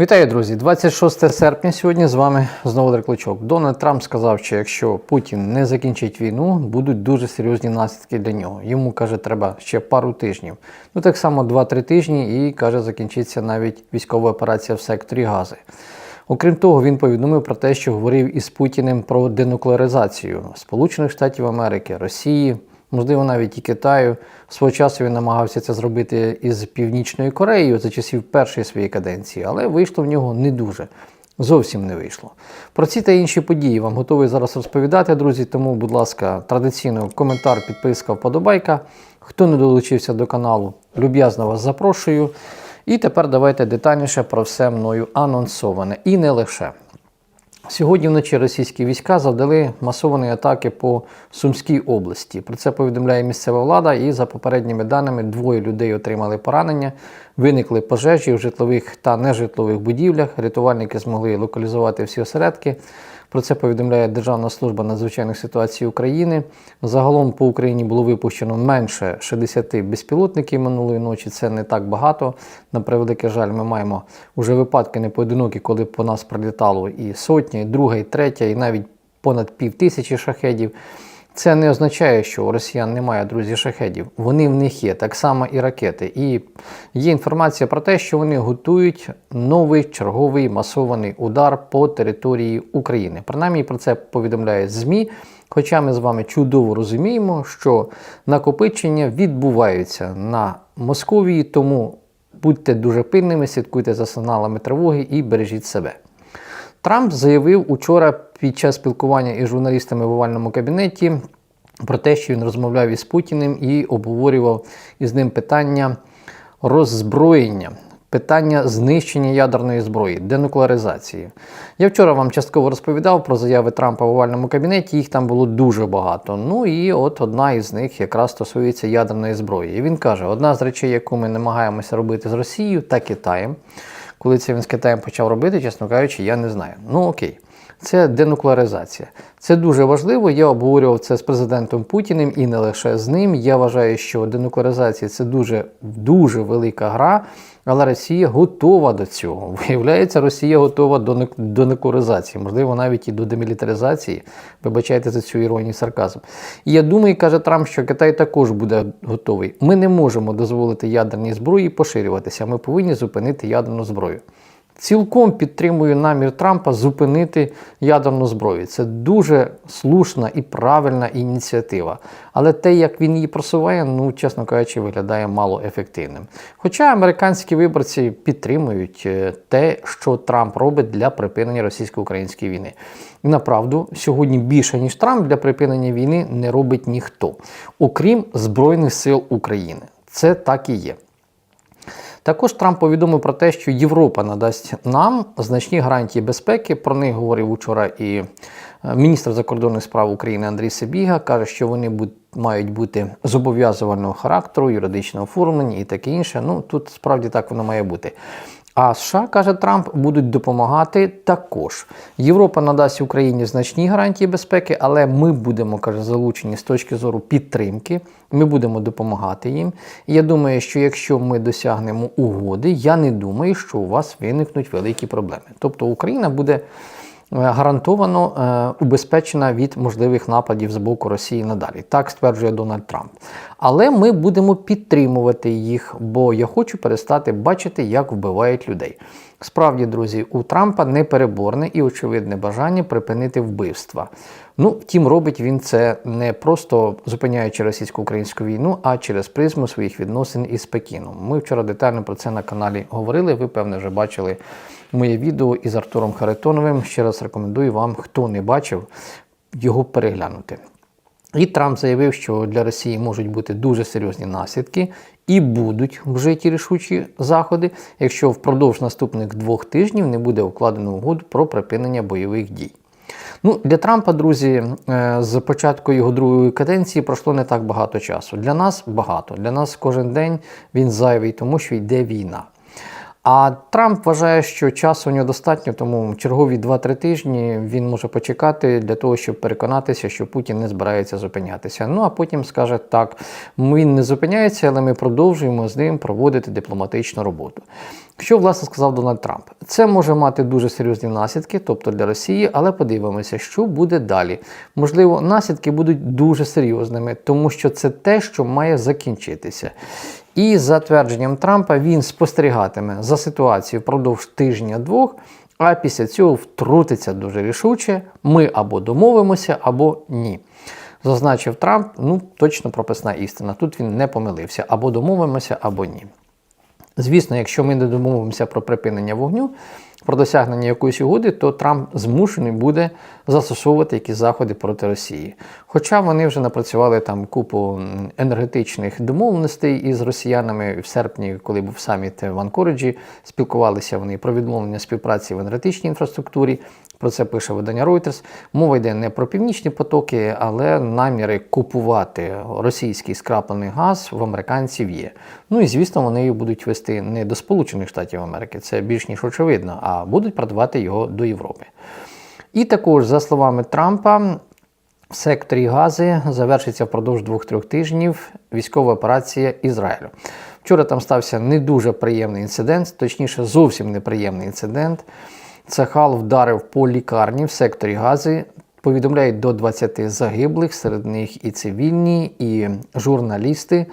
Вітаю, друзі! 26 серпня сьогодні з вами знову Олег Кличок. Дональд Трамп сказав, що якщо Путін не закінчить війну, будуть дуже серйозні наслідки для нього. Йому каже, треба ще пару тижнів. Ну так само 2-3 тижні, і каже, закінчиться навіть військова операція в секторі Гази. Окрім того, він повідомив про те, що говорив із Путіним про денуклеаризацію Сполучених Штатів Америки, Росії, можливо, навіть і Китаю. Свого часу він намагався це зробити із Північною Кореєю за часів першої своєї каденції, але вийшло в нього не дуже. Зовсім не вийшло. Про ці та інші події вам готовий зараз розповідати, друзі. Тому, будь ласка, традиційно коментар, підписка, вподобайка. Хто не долучився до каналу, люб'язно вас запрошую. І тепер давайте детальніше про все мною анонсоване. І не лише. Сьогодні вночі російські війська завдали масовані атаки по Сумській області. Про це повідомляє місцева влада, і за попередніми даними двоє людей отримали поранення, виникли пожежі в житлових та нежитлових будівлях. Рятувальники змогли локалізувати всі осередки. Про це повідомляє Державна служба надзвичайних ситуацій України. Загалом по Україні було випущено менше 60 безпілотників минулої ночі. Це не так багато. На превеликий жаль, ми маємо уже випадки непоодинокі, коли по нас прилітало і сотня, і друга, і третя, і навіть понад пів тисячі шахедів. Це не означає, що у росіян немає друзі шахедів. Вони в них є, так само і ракети. І є інформація про те, що вони готують новий черговий масований удар по території України. Принаймні про це повідомляють ЗМІ. Хоча ми з вами чудово розуміємо, що накопичення відбуваються на Московії, тому будьте дуже пильними, слідкуйте за сигналами тривоги і бережіть себе. Трамп заявив учора під час спілкування із журналістами в овальному кабінеті про те, що він розмовляв із Путіним і обговорював із ним питання роззброєння, питання знищення ядерної зброї, денуклеаризації. Я вчора вам частково розповідав про заяви Трампа в овальному кабінеті, їх там було дуже багато. Ну і от одна із них якраз стосується ядерної зброї. І він каже: одна з речей, яку ми намагаємося робити з Росією та Китаєм. Коли це він з Китаєм почав робити, чесно кажучи, я не знаю. Ну окей, це денуклеаризація. Це дуже важливо. Я обговорював це з президентом Путіним і не лише з ним. Я вважаю, що денуклеаризація це дуже дуже велика гра, але Росія готова до цього. Виявляється, Росія готова до некуризації, можливо, навіть і до демілітаризації. Вибачайте за цю іронію сарказм. І я думаю, каже Трамп, що Китай також буде готовий. Ми не можемо дозволити ядерній зброї поширюватися. Ми повинні зупинити ядерну зброю. Цілком підтримую намір Трампа зупинити ядерну зброю. Це дуже слушна і правильна ініціатива. Але те, як він її просуває, ну, чесно кажучи, виглядає мало ефективним. Хоча американські виборці підтримують е, те, що Трамп робить для припинення російсько-української війни. І направду, сьогодні більше, ніж Трамп для припинення війни не робить ніхто, окрім Збройних сил України. Це так і є. Також Трамп повідомив про те, що Європа надасть нам значні гарантії безпеки. Про них говорив учора і е, міністр закордонних справ України Андрій Сибіга. каже, що вони мають бути зобов'язувального характеру, юридичного оформлення і таке інше. Ну тут справді так воно має бути. А США, каже Трамп, будуть допомагати також. Європа надасть Україні значні гарантії безпеки, але ми будемо каже, залучені з точки зору підтримки. Ми будемо допомагати їм. Я думаю, що якщо ми досягнемо угоди, я не думаю, що у вас виникнуть великі проблеми. Тобто Україна буде. Гарантовано е, убезпечена від можливих нападів з боку Росії надалі. Так стверджує Дональд Трамп. Але ми будемо підтримувати їх, бо я хочу перестати бачити, як вбивають людей. Справді, друзі, у Трампа непереборне і очевидне бажання припинити вбивства. Ну, втім, робить він це не просто зупиняючи російсько-українську війну, а через призму своїх відносин із Пекіном. Ми вчора детально про це на каналі говорили. Ви, певне, вже бачили моє відео із Артуром Харитоновим. Ще раз рекомендую вам, хто не бачив, його переглянути. І Трамп заявив, що для Росії можуть бути дуже серйозні наслідки і будуть вжиті рішучі заходи, якщо впродовж наступних двох тижнів не буде укладено угоду про припинення бойових дій. Ну, Для Трампа, друзі, е, з початку його другої каденції пройшло не так багато часу. Для нас багато. Для нас кожен день він зайвий, тому що йде війна. А Трамп вважає, що часу у нього достатньо, тому чергові 2-3 тижні він може почекати для того, щоб переконатися, що Путін не збирається зупинятися. Ну а потім скаже так: він не зупиняється, але ми продовжуємо з ним проводити дипломатичну роботу. Що власне сказав Дональд Трамп? Це може мати дуже серйозні наслідки, тобто для Росії, але подивимося, що буде далі. Можливо, наслідки будуть дуже серйозними, тому що це те, що має закінчитися. І за твердженням Трампа він спостерігатиме за ситуацією впродовж тижня-двох, а після цього втрутиться дуже рішуче. Ми або домовимося, або ні. Зазначив Трамп, ну точно прописна істина. Тут він не помилився, або домовимося, або ні. Звісно, якщо ми не домовимося про припинення вогню, про досягнення якоїсь угоди, то Трамп змушений буде застосовувати якісь заходи проти Росії. Хоча вони вже напрацювали там купу енергетичних домовленостей із росіянами в серпні, коли був саміт в Анкориджі, спілкувалися вони про відмовлення співпраці в енергетичній інфраструктурі. Про це пише видання Reuters. Мова йде не про північні потоки, але наміри купувати російський скраплений газ в американців є. Ну і звісно, вони його будуть вести не до Сполучених Штатів Америки, це більш ніж очевидно, а будуть продавати його до Європи. І також, за словами Трампа, в секторі Гази завершиться впродовж двох-трьох тижнів військова операція Ізраїлю. Вчора там стався не дуже приємний інцидент, точніше, зовсім неприємний інцидент. Цехал вдарив по лікарні в секторі Гази. Повідомляють до 20 загиблих, серед них і цивільні, і журналісти.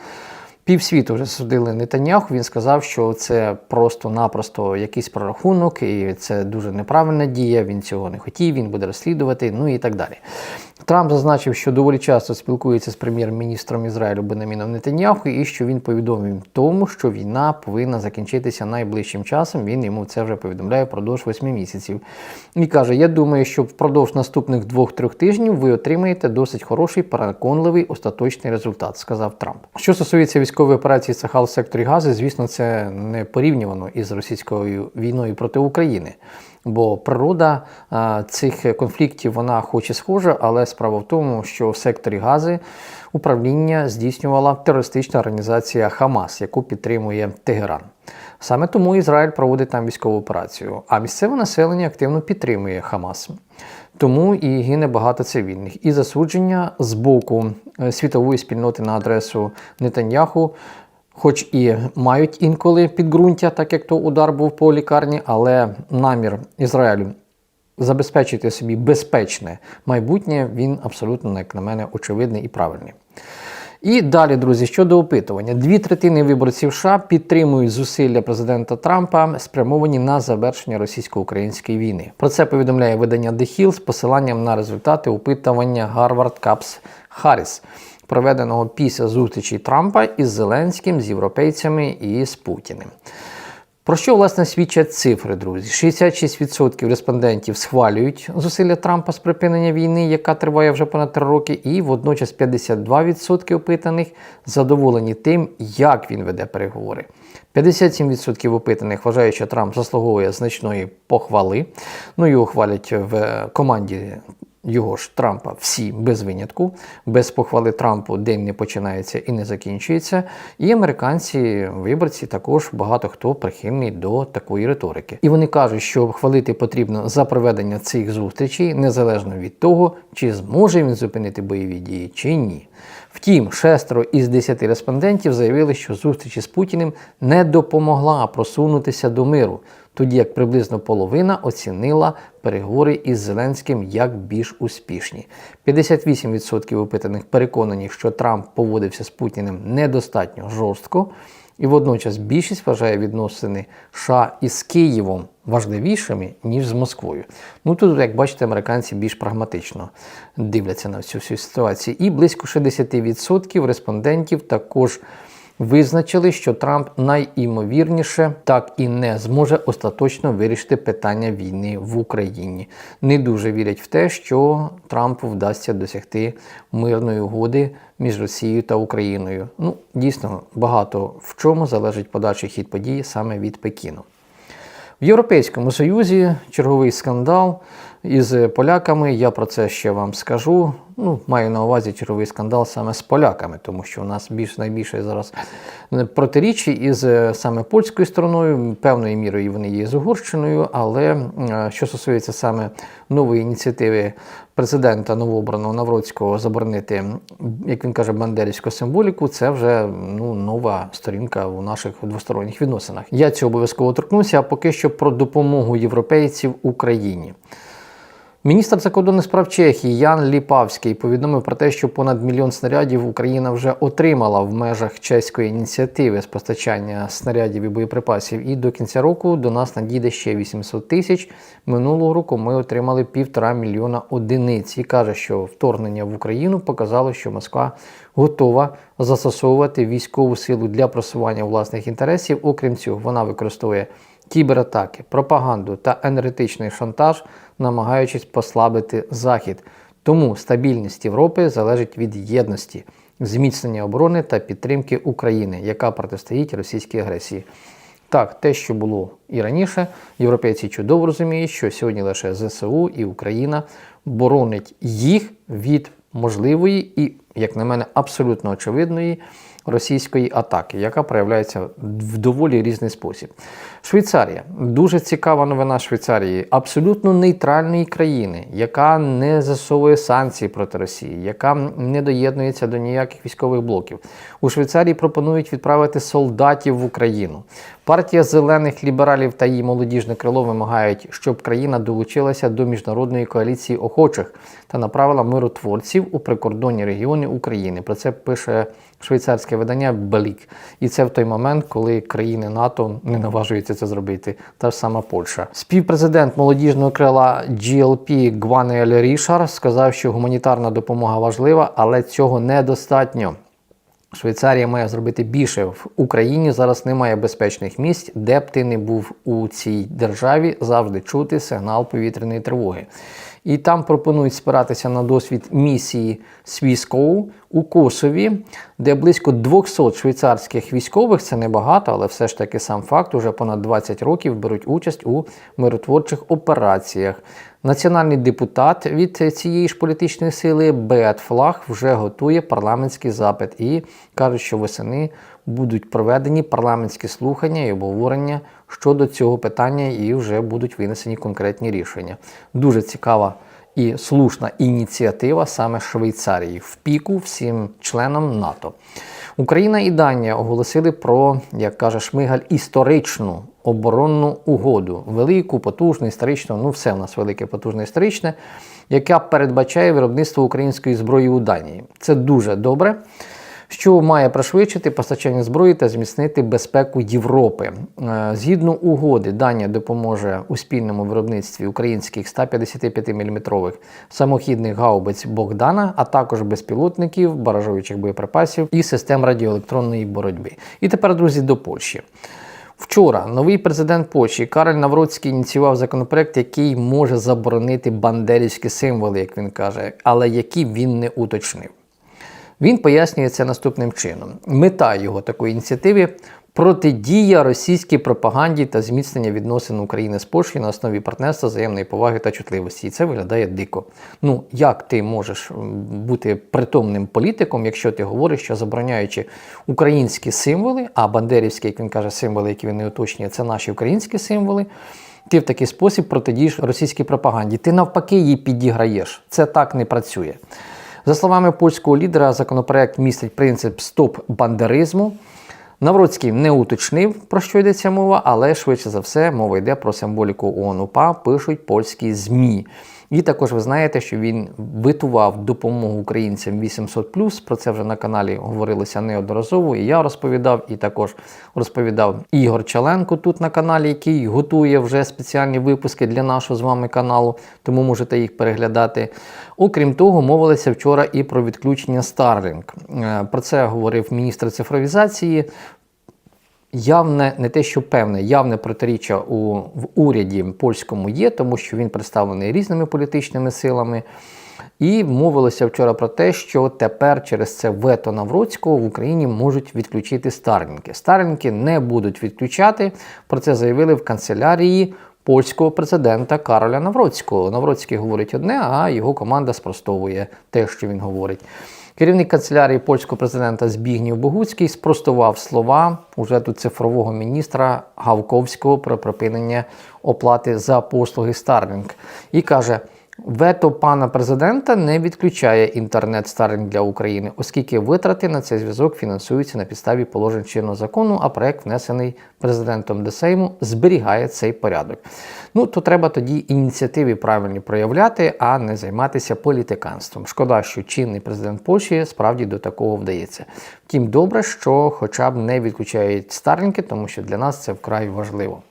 Півсвіту вже судили Нетаньяху. Він сказав, що це просто-напросто якийсь прорахунок, і це дуже неправильна дія. Він цього не хотів, він буде розслідувати, ну і так далі. Трамп зазначив, що доволі часто спілкується з прем'єр-міністром Ізраїлю Бенаміном Нетаньяху, і що він повідомив тому, що війна повинна закінчитися найближчим часом. Він йому це вже повідомляє впродовж восьми місяців. І каже: Я думаю, що впродовж наступних двох-трьох тижнів ви отримаєте досить хороший, переконливий остаточний результат, сказав Трамп. Що стосується військової операції Сахал в секторі Гази, звісно, це не порівнювано із російською війною проти України. Бо природа а, цих конфліктів вона хоч і схожа, але справа в тому, що в секторі Гази управління здійснювала терористична організація Хамас, яку підтримує Тегеран. Саме тому Ізраїль проводить там військову операцію, а місцеве населення активно підтримує Хамас. Тому і гине багато цивільних. І засудження з боку е, світової спільноти на адресу Нетаньяху хоч і мають інколи підґрунтя, так як то удар був по лікарні, але намір Ізраїлю забезпечити собі безпечне майбутнє, він абсолютно, як на мене, очевидний і правильний. І далі, друзі, щодо опитування, дві третини виборців США підтримують зусилля президента Трампа, спрямовані на завершення російсько-української війни. Про це повідомляє видання The Hill з посиланням на результати опитування Harvard Caps Harris, проведеного після зустрічі Трампа із Зеленським, з європейцями і з Путіним. Про що власне свідчать цифри, друзі? 66% респондентів схвалюють зусилля Трампа з припинення війни, яка триває вже понад 3 роки, і водночас 52% опитаних задоволені тим, як він веде переговори. 57% опитаних вважають, що Трамп заслуговує значної похвали. Ну його хвалять в команді його ж Трампа всі без винятку, без похвали Трампу день не починається і не закінчується. І американці, виборці, також багато хто прихильний до такої риторики. І вони кажуть, що хвалити потрібно за проведення цих зустрічей, незалежно від того, чи зможе він зупинити бойові дії, чи ні. Втім, шестеро із десяти респондентів заявили, що зустріч із Путіним не допомогла просунутися до миру, тоді як приблизно половина оцінила переговори із Зеленським як більш успішні. 58% опитаних переконані, що Трамп поводився з Путіним недостатньо жорстко, і водночас більшість вважає відносини США із Києвом важливішими, ніж з Москвою. Ну тут, як бачите, американці більш прагматично дивляться на всю всю ситуацію. І близько 60% респондентів також визначили, що Трамп найімовірніше так і не зможе остаточно вирішити питання війни в Україні. Не дуже вірять в те, що Трампу вдасться досягти мирної угоди між Росією та Україною. Ну, дійсно, багато в чому залежить подальший хід подій саме від Пекіну. В Європейському Союзі черговий скандал. Із поляками. Я про це ще вам скажу. Ну, маю на увазі черговий скандал саме з поляками, тому що у нас більш найбільше зараз протиріччя із е, саме польською стороною, певною мірою вони є з Угорщиною. Але е, що стосується саме нової ініціативи президента новообраного Навроцького заборонити, як він каже, бандерівську символіку, це вже ну, нова сторінка у наших двосторонніх відносинах. Я цього обов'язково торкнуся, а поки що про допомогу європейців Україні. Міністр закордонних справ Чехії Ян Ліпавський повідомив про те, що понад мільйон снарядів Україна вже отримала в межах чеської ініціативи з постачання снарядів і боєприпасів. І до кінця року до нас надійде ще 800 тисяч. Минулого року ми отримали півтора мільйона одиниць. І каже, що вторгнення в Україну показало, що Москва готова застосовувати військову силу для просування власних інтересів. Окрім цього, вона використовує кібератаки, пропаганду та енергетичний шантаж, намагаючись послабити Захід. Тому стабільність Європи залежить від єдності, зміцнення оборони та підтримки України, яка протистоїть російській агресії. Так, те, що було і раніше, європейці чудово розуміють, що сьогодні лише ЗСУ і Україна боронить їх від можливої і, як на мене, абсолютно очевидної російської атаки, яка проявляється в доволі різний спосіб. Швейцарія дуже цікава новина Швейцарії, абсолютно нейтральної країни, яка не засовує санкції проти Росії, яка не доєднується до ніяких військових блоків. У Швейцарії пропонують відправити солдатів в Україну. Партія зелених лібералів та її молодіжне крило вимагають, щоб країна долучилася до міжнародної коаліції охочих та направила миротворців у прикордонні регіони України. Про це пише швейцарське видання Белік. І це в той момент, коли країни НАТО не наважуються це зробити. Та ж сама Польща. Співпрезидент молодіжного крила GLP Гванель Рішар сказав, що гуманітарна допомога важлива, але цього недостатньо. Швейцарія має зробити більше в Україні. Зараз немає безпечних місць, де б ти не був у цій державі, завжди чути сигнал повітряної тривоги. І там пропонують спиратися на досвід місії Свіскоу у Косові, де близько 200 швейцарських військових, це небагато, але все ж таки сам факт, уже понад 20 років беруть участь у миротворчих операціях. Національний депутат від цієї ж політичної сили Беат Флаг вже готує парламентський запит і каже, що восени будуть проведені парламентські слухання і обговорення щодо цього питання, і вже будуть винесені конкретні рішення. Дуже цікава і слушна ініціатива саме Швейцарії в піку всім членам НАТО. Україна і Данія оголосили про, як каже Шмигаль, історичну оборонну угоду. Велику, потужну, історичну, ну все в нас велике, потужне, історичне, яка передбачає виробництво української зброї у Данії. Це дуже добре що має пришвидшити постачання зброї та зміцнити безпеку Європи. Е, згідно угоди, Данія допоможе у спільному виробництві українських 155 мм самохідних гаубиць Богдана, а також безпілотників, баражуючих боєприпасів і систем радіоелектронної боротьби. І тепер, друзі, до Польщі. Вчора новий президент Польщі Кароль Навроцький ініціював законопроект, який може заборонити бандерівські символи, як він каже, але які він не уточнив. Він пояснює це наступним чином: мета його такої ініціативи протидія російській пропаганді та зміцнення відносин України з Польщею на основі партнерства, взаємної поваги та чутливості. І це виглядає дико. Ну як ти можеш бути притомним політиком, якщо ти говориш, що забороняючи українські символи, а бандерівські, як він каже, символи, які він не уточнює, це наші українські символи. Ти в такий спосіб протидієш російській пропаганді. Ти навпаки її підіграєш. Це так не працює. За словами польського лідера, законопроект містить принцип стоп-бандеризму. Навроцький не уточнив, про що йдеться мова, але швидше за все мова йде про символіку ООН-УПА, пишуть польські ЗМІ. І також ви знаєте, що він витував допомогу українцям 800+, Про це вже на каналі говорилося неодноразово. І я розповідав, і також розповідав Ігор Чаленко тут на каналі, який готує вже спеціальні випуски для нашого з вами каналу, тому можете їх переглядати. Окрім того, мовилися вчора і про відключення Starlink. Е, про це говорив міністр цифровізації явне, не те, що певне, явне протиріччя у в уряді польському є, тому що він представлений різними політичними силами. І мовилося вчора про те, що тепер через це вето Навроцького в Україні можуть відключити Старлінки. Старлінки не будуть відключати. Про це заявили в канцелярії польського президента Кароля Навроцького. Навроцький говорить одне, а його команда спростовує те, що він говорить. Керівник канцелярії польського президента Збігнів Богуцький спростував слова уже тут цифрового міністра Гавковського про припинення оплати за послуги Starlink. І каже: вето пана президента не відключає інтернет Starlink для України, оскільки витрати на цей зв'язок фінансуються на підставі положень чинного закону, а проект, внесений президентом Десейму, зберігає цей порядок. Ну, то треба тоді ініціативи правильні проявляти, а не займатися політиканством. Шкода, що чинний президент Польщі справді до такого вдається. Втім, добре, що хоча б не відключають Старлінки, тому що для нас це вкрай важливо.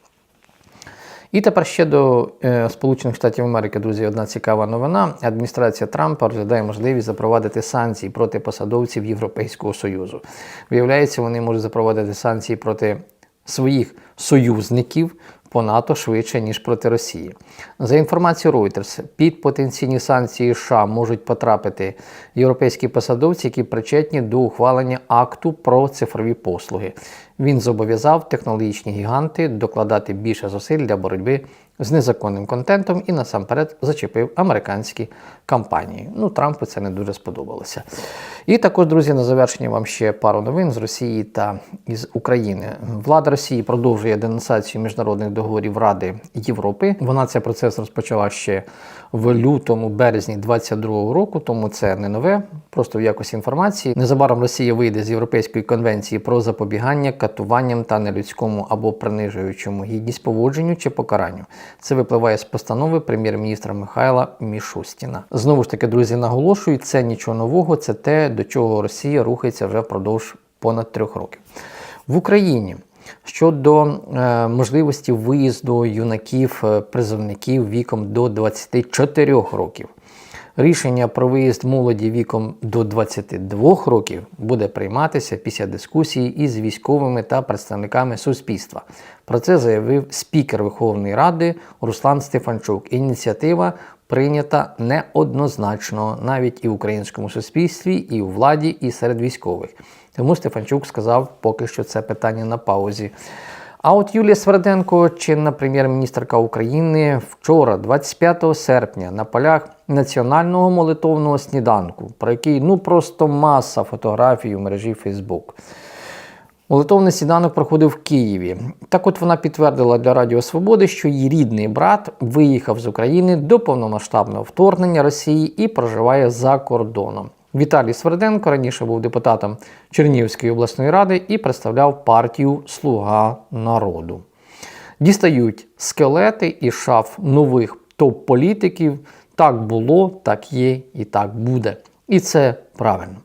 І тепер ще до е, Сполучених Штатів Америки, друзі, одна цікава новина. Адміністрація Трампа розглядає можливість запровадити санкції проти посадовців Європейського Союзу. Виявляється, вони можуть запровадити санкції проти своїх союзників по НАТО швидше, ніж проти Росії. За інформацією Reuters, під потенційні санкції США можуть потрапити європейські посадовці, які причетні до ухвалення акту про цифрові послуги. Він зобов'язав технологічні гіганти докладати більше зусиль для боротьби з незаконним контентом і насамперед зачепив американські компанії. Ну, Трампу це не дуже сподобалося. І також, друзі, на завершення вам ще пару новин з Росії та із України. Влада Росії продовжує денонсацію міжнародних договорів Ради Європи. Вона цей процес розпочала ще в лютому, березні 22-го року, тому це не нове, просто в якості інформації. Незабаром Росія вийде з Європейської конвенції про запобігання катуванням та нелюдському або принижуючому гідність поводженню чи покаранню. Це випливає з постанови прем'єр-міністра Михайла Мішустіна. Знову ж таки, друзі, наголошую, це нічого нового, це те, до чого Росія рухається вже впродовж понад трьох років. В Україні щодо е, можливості виїзду юнаків, е, призовників віком до 24 років. Рішення про виїзд молоді віком до 22 років буде прийматися після дискусії із військовими та представниками суспільства. Про це заявив спікер Верховної Ради Руслан Стефанчук. Ініціатива прийнята неоднозначно навіть і в українському суспільстві, і у владі, і серед військових. Тому Стефанчук сказав, поки що це питання на паузі. А от Юлія Сверденко, чинна прем'єр-міністрка України, вчора, 25 серпня, на полях національного молитовного сніданку, про який ну просто маса фотографій у мережі Фейсбук. Молитовний сніданок проходив в Києві. Так от вона підтвердила для Радіо Свободи, що її рідний брат виїхав з України до повномасштабного вторгнення Росії і проживає за кордоном. Віталій Сверденко раніше був депутатом Чернігівської обласної ради і представляв партію Слуга народу. Дістають скелети і шаф нових топ-політиків. Так було, так є і так буде. І це правильно.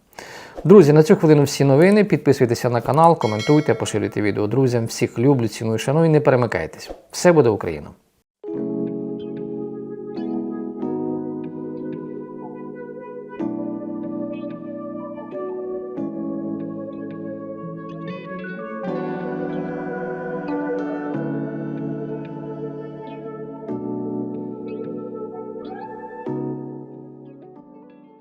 Друзі, на цю хвилину всі новини. Підписуйтеся на канал, коментуйте, поширюйте відео друзям. Всіх люблю, ціную, шаную, не перемикайтесь. Все буде Україна!